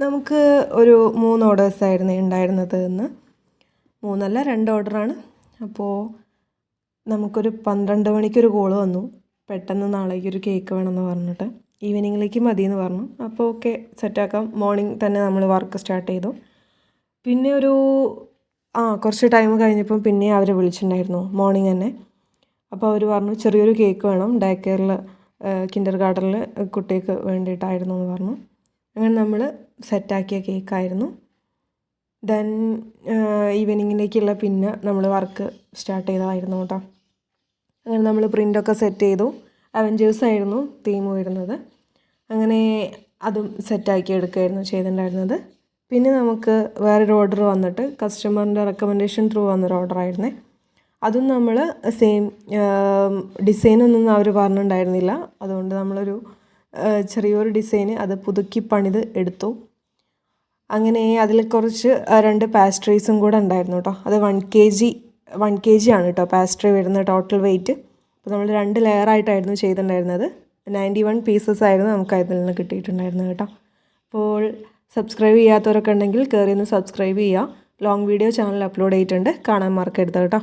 നമുക്ക് ഒരു മൂന്ന് ഓർഡേഴ്സായിരുന്നു ഉണ്ടായിരുന്നത് ഇന്ന് മൂന്നല്ല രണ്ട് ഓർഡറാണ് അപ്പോൾ നമുക്കൊരു പന്ത്രണ്ട് മണിക്കൊരു കോൾ വന്നു. പെട്ടെന്ന് നാളേക്ക് ഒരു കേക്ക് വേണമെന്ന് പറഞ്ഞിട്ട്. ഈവനിങ്ങിലേക്ക് മതി എന്ന് പറഞ്ഞു അപ്പോൾ ഓക്കെ സെറ്റാക്കാം മോർണിംഗ് തന്നെ നമ്മൾ വർക്ക് സ്റ്റാർട്ട് ചെയ്തു. പിന്നെ ഒരു ആ കുറച്ച് ടൈം കഴിഞ്ഞപ്പം പിന്നെ അവർ വിളിച്ചിട്ടുണ്ടായിരുന്നു. മോർണിംഗ് തന്നെ. അപ്പോൾ അവർ പറഞ്ഞു ചെറിയൊരു കേക്ക് വേണം. ഡേ കെയറിൽ കിൻഡർ ഗാർഡനിൽ കുട്ടിക്ക് വേണ്ടിയിട്ടായിരുന്നു എന്ന് പറഞ്ഞു. അങ്ങനെ നമ്മൾ സെറ്റാക്കിയ കേക്കായിരുന്നു. ദെൻ ഈവനിങ്ങിലേക്കുള്ള പിന്നെ നമ്മൾ വർക്ക് സ്റ്റാർട്ട് ചെയ്തതായിരുന്നു കേട്ടോ. അങ്ങനെ നമ്മൾ പ്രിന്റൊക്കെ സെറ്റ് ചെയ്തു. അവഞ്ചേഴ്സ് ആയിരുന്നു തീം വരുന്നത്. അങ്ങനെ അതും സെറ്റാക്കി എടുക്കുകയായിരുന്നു ചെയ്തിട്ടുണ്ടായിരുന്നത്. പിന്നെ നമുക്ക് വേറൊരു ഓർഡർ വന്നിട്ട് കസ്റ്റമറിന്റെ റെക്കമെൻഡേഷൻ ത്രൂ വന്നൊരു ഓർഡറായിരുന്നേ അതും നമ്മൾ സെയിം ഡിസൈനൊന്നും അവർ പറഞ്ഞിട്ടുണ്ടായിരുന്നില്ല. അതുകൊണ്ട് നമ്മളൊരു ചെറിയൊരു ഡിസൈന് അത് പുതുക്കി പണിത് എടുത്തു. അങ്ങനെ അതിൽ കുറച്ച് രണ്ട് പാസ്ട്രീസും കൂടെ ഉണ്ടായിരുന്നു കേട്ടോ അത് one K G one K G ആണ് കേട്ടോ പാസ്ട്രി വരുന്ന ടോട്ടൽ വെയിറ്റ്. അപ്പോൾ നമ്മൾ രണ്ട് ലെയറായിട്ടായിരുന്നു ചെയ്തിട്ടുണ്ടായിരുന്നത്. നയന്റി വൺ പീസസ് ആയിരുന്നു നമുക്ക് അതിൽ നിന്ന് കിട്ടിയിട്ടുണ്ടായിരുന്നത് കേട്ടോ അപ്പോൾ സബ്സ്ക്രൈബ് ചെയ്യാത്തവരൊക്കെ ഉണ്ടെങ്കിൽ കയറി ഒന്ന് സബ്സ്ക്രൈബ് ചെയ്യുക. ലോങ് വീഡിയോ ചാനൽ അപ്ലോഡ് ചെയ്തിട്ടുണ്ട്. കാണാൻ മാർക്ക് മറക്കരുത് കേട്ടോ